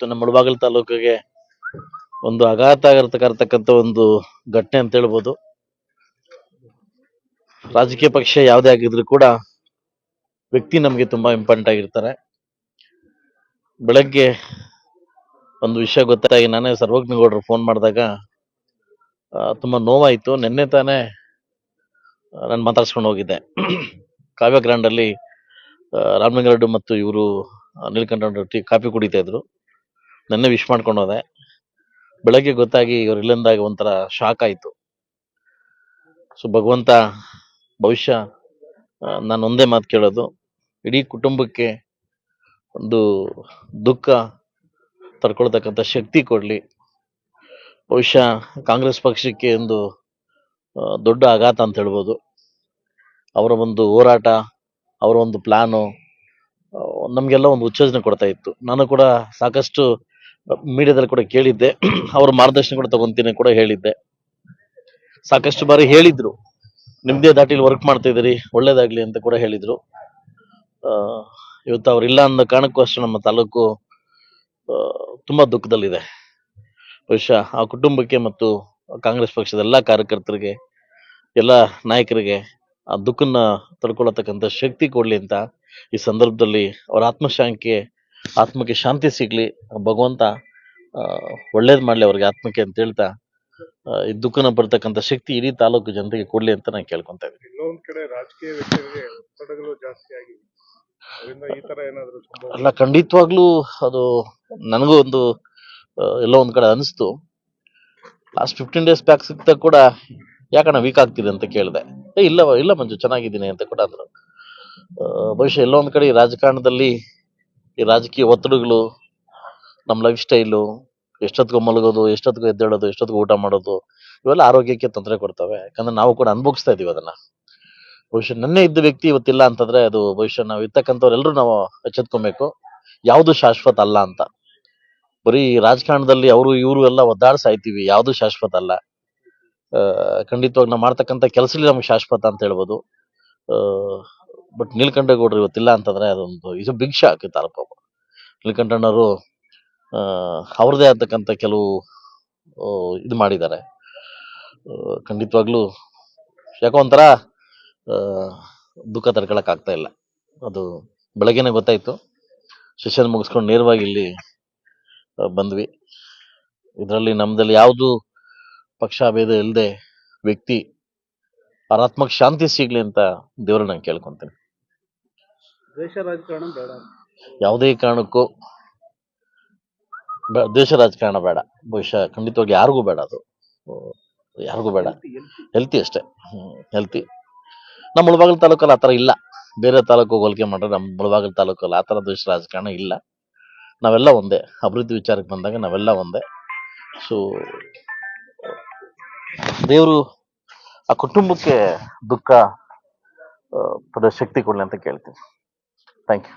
ಇವತ್ತು ನಮ್ಮ ಮುಳಬಾಗಿಲು ತಾಲೂಕಿಗೆ ಒಂದು ಆಘಾತ ಆಗಿರ್ತಕ್ಕಂಥ ಒಂದು ಘಟನೆ ಅಂತ ಹೇಳ್ಬೋದು. ರಾಜಕೀಯ ಪಕ್ಷ ಯಾವುದೇ ಆಗಿದ್ರು ಕೂಡ ವ್ಯಕ್ತಿ ನಮಗೆ ತುಂಬಾ ಇಂಪಾರ್ಟೆಂಟ್ ಆಗಿರ್ತಾರೆ. ಬೆಳಗ್ಗೆ ಒಂದು ವಿಷಯ ಗೊತ್ತಾಗಿ ನಾನೇ ಸರ್ವಜ್ಞಗೌಡರು ಫೋನ್ ಮಾಡಿದಾಗ ತುಂಬಾ ನೋವಾಯಿತು. ನಿನ್ನೆ ತಾನೇ ನಾನು ಮಾತಾಡ್ಸ್ಕೊಂಡು ಹೋಗಿದ್ದೆ. ಕಾವ್ಯ ಗ್ರ್ಯಾಂಡಲ್ಲಿ ರಾಮಲಿಂಗಾರೆಡ್ಡಿ ಮತ್ತು ಇವರು ನೀಲಕಂಠ ಕಾಫಿ ಕುಡಿತಾ ಇದ್ರು. ನೆನ್ನೆ ವಿಶ್ ಮಾಡ್ಕೊಂಡು ಹೋದೆ. ಬೆಳಗ್ಗೆ ಗೊತ್ತಾಗಿ ಇವ್ರು ಇಲ್ಲಂದಾಗ ಒಂಥರ ಶಾಕ್ ಆಯಿತು. ಸೊ ಭಗವಂತ ಬಹುಶಃ ನಾನು ಒಂದೇ ಮಾತು ಕೇಳೋದು. ಇಡೀ ಕುಟುಂಬಕ್ಕೆ ಒಂದು ದುಃಖ ತಡ್ಕೊಳ್ತಕ್ಕಂಥ ಶಕ್ತಿ ಕೊಡಲಿ. ಬಹುಶಃ ಕಾಂಗ್ರೆಸ್ ಪಕ್ಷಕ್ಕೆ ಒಂದು ದೊಡ್ಡ ಆಘಾತ ಅಂತ ಹೇಳ್ಬೋದು. ಅವರ ಒಂದು ಹೋರಾಟ, ಅವರ ಒಂದು ಪ್ಲಾನು ನಮಗೆಲ್ಲ ಒಂದು ಉತ್ತೇಜನ ಕೊಡ್ತಾ ಇತ್ತು. ನಾನು ಕೂಡ ಸಾಕಷ್ಟು ಮೀಡಿಯಾದಲ್ಲಿ ಕೂಡ ಕೇಳಿದ್ದೆ. ಅವ್ರ ಮಾರ್ಗದರ್ಶನ ಕೂಡ ತಗೊಂತೀನಿ ಕೂಡ ಹೇಳಿದ್ದೆ. ಸಾಕಷ್ಟು ಬಾರಿ ಹೇಳಿದ್ರು. ನಿಮ್ದೇ ದಾಟಿಲಿ ವರ್ಕ್ ಮಾಡ್ತಾ ಇದ್ದೀರಿ, ಒಳ್ಳೇದಾಗ್ಲಿ ಅಂತ ಕೂಡ ಹೇಳಿದ್ರು. ಇವತ್ತು ಅವ್ರಿಲ್ಲ ಅನ್ನೋ ಕಾರಣಕ್ಕೂ ಅಷ್ಟೇ ನಮ್ಮ ತಾಲೂಕು ತುಂಬಾ ದುಃಖದಲ್ಲಿದೆ. ಬಹುಶಃ ಆ ಕುಟುಂಬಕ್ಕೆ ಮತ್ತು ಕಾಂಗ್ರೆಸ್ ಪಕ್ಷದ ಎಲ್ಲಾ ಕಾರ್ಯಕರ್ತರಿಗೆ, ಎಲ್ಲ ನಾಯಕರಿಗೆ ಆ ದುಃಖನ ತಡ್ಕೊಳತಕ್ಕಂಥ ಶಕ್ತಿ ಕೊಡ್ಲಿ ಅಂತ ಈ ಸಂದರ್ಭದಲ್ಲಿ ಅವರ ಆತ್ಮಶಾಂತಿಗೆ ಆತ್ಮಕ್ಕೆ ಶಾಂತಿ ಸಿಗ್ಲಿ ಭಗವಂತ ಒಳ್ಳೇದು ಒಳ್ಳೇದ್ ಮಾಡ್ಲಿ ಅವ್ರಿಗೆ ಆತ್ಮಕ್ಕೆ ಅಂತ ಹೇಳ್ತಾ ಈ ದುಃಖನ ಬರ್ತಕ್ಕಂಥ ಶಕ್ತಿ ಇಡೀ ತಾಲೂಕು ಜನತೆಗೆ ಕೊಡ್ಲಿ ಅಂತ ನಾನು ಕೇಳ್ಕೊಂತ ಇದ್ದೀನಿ. ಅಲ್ಲ ಖಂಡಿತವಾಗ್ಲೂ ಅದು ನನಗೂ ಒಂದು ಎಲ್ಲೋ ಒಂದ್ ಕಡೆ ಅನಿಸ್ತು. ಲಾಸ್ಟ್ ಫಿಫ್ಟೀನ್ ಡೇಸ್ ಬ್ಯಾಕ್ ಸಿಗ್ತಾ ಕೂಡ ಯಾಕಣ್ಣ ವೀಕ್ ಆಗ್ತಿದೆ ಅಂತ ಕೇಳಿದೆ. ಇಲ್ಲ ಇಲ್ಲ ಮಂಜು ಚೆನ್ನಾಗಿದ್ದೀನಿ ಅಂತ ಕೂಡ ಅಂದ್ರು. ಬಹುಶಃ ಎಲ್ಲೋ ಒಂದ್ ಕಡೆ ರಾಜಕಾರಣದಲ್ಲಿ ಈ ರಾಜಕೀಯ ಒತ್ತಡಗಳು ನಮ್ಮ ಲೈಫ್ ಸ್ಟೈಲು ಎಷ್ಟೊತ್ತಿಗೆ ಮಲಗೋದು, ಎಷ್ಟೊತ್ತಿಗೆ ಎದ್ದೇಳೋದು, ಎಷ್ಟೊತ್ತಿಗೆ ಊಟ ಮಾಡೋದು, ಇವೆಲ್ಲ ಆರೋಗ್ಯಕ್ಕೆ ತೊಂದರೆ ಕೊಡ್ತವೆ. ಯಾಕಂದ್ರೆ ನಾವು ಕೂಡ ಅನುಭವಿಸ್ತಾ ಇದೀವಿ ಅದನ್ನ. ಭವಿಷ್ಯ ನೆನ್ನೆ ಇದ್ದ ವ್ಯಕ್ತಿ ಇವತ್ತಿಲ್ಲ ಅಂತಂದ್ರೆ ಅದು ಭವಿಷ್ಯ ನಾವು ಇರ್ತಕ್ಕಂಥವ್ರೆಲ್ಲರೂ ನಾವು ಎಚ್ಚೆತ್ಕೊಬೇಕು. ಯಾವುದು ಶಾಶ್ವತ ಅಲ್ಲ ಅಂತ. ಬರೀ ರಾಜಕಾರಣದಲ್ಲಿ ಅವರು, ಇವರು ಎಲ್ಲ ಒದ್ದಾಡ್ಸಾಯ್ತೀವಿ ಯಾವುದು ಶಾಶ್ವತ ಅಲ್ಲ. ಖಂಡಿತವಾಗಿ ನಾವು ಮಾಡ್ತಕ್ಕಂಥ ಕೆಲಸದಲ್ಲಿ ನಮ್ಗೆ ಶಾಶ್ವತ ಅಂತ ಹೇಳ್ಬೋದು. ಬಟ್ ನೀಲಕಂಠ ನೀಲಕಂಠಗೌಡರು ಇವತ್ತಿಲ್ಲ ಅಂತಂದ್ರೆ ಅದೊಂದು, ಇದು ಬಿಗ್ ಶಾಕ್ ತಾಲೂಕು ನೀಲಕಂಠಣ್ಣವರು ಅವ್ರದೇ ಆರ್ತಕ್ಕಂಥ ಕೆಲವು ಇದು ಮಾಡಿದ್ದಾರೆ. ಖಂಡಿತವಾಗ್ಲೂ ಯಾಕೋ ಒಂಥರ ದುಃಖ ತಡ್ಕೊಳಕ್ಕಾಗ್ತಾ ಇಲ್ಲ. ಅದು ಬೆಳಗ್ಗೆನೆ ಗೊತ್ತಾಯ್ತು. ಸೆಷನ್ ಮುಗಿಸ್ಕೊಂಡು ನೇರವಾಗಿ ಇಲ್ಲಿ ಬಂದ್ವಿ. ಇದರಲ್ಲಿ ನಮ್ದಲ್ಲಿ ಯಾವುದು ಪಕ್ಷ ಭೇದ ಇಲ್ಲದೆ ವ್ಯಕ್ತಿ ಆರಾತ್ಮಕ ಶಾಂತಿ ಸಿಗ್ಲಿ ಅಂತ ದೇವರನ್ನ ನಾನು ಕೇಳ್ಕೊಂತೀನಿ. ದೇಶ ರಾಜಕಾರಣ ಬೇಡ. ಯಾವುದೇ ಕಾರಣಕ್ಕೂ ಬೆ- ದೇಶ ರಾಜಕಾರಣ ಬೇಡ. ಬಹುಶಃ ಖಂಡಿತವಾಗಿ ಯಾರಿಗೂ ಬೇಡ ಅದು. ಯಾರಿಗೂ ಬೇಡ. ಹೆಲ್ತಿ ಅಷ್ಟೇ. ಹೆಲ್ತಿ ನಮ್ಮ ಮುಳಬಾಗಿಲು ತಾಲೂಕಲ್ಲಿ ಆ ಥರ ಇಲ್ಲ. ಬೇರೆ ತಾಲೂಕು ಹೋಲಿಕೆ ಮಾಡಿದ್ರೆ ನಮ್ಮ ಮುಳಬಾಗಿಲು ತಾಲೂಕಲ್ಲಿ ಆ ಥರ ದೇಶ ರಾಜಕಾರಣ ಇಲ್ಲ. ನಾವೆಲ್ಲ ಒಂದೇ. ಅಭಿವೃದ್ಧಿ ವಿಚಾರಕ್ಕೆ ಬಂದಾಗ ನಾವೆಲ್ಲ ಒಂದೇ. ಸೊ ದೇವರು ಆ ಕುಟುಂಬಕ್ಕೆ ದುಃಖ ಆ, ಪಡೋ ಶಕ್ತಿ ಕೊಡಲಿ ಅಂತ ಕೇಳ್ತೀನಿ. Thank you.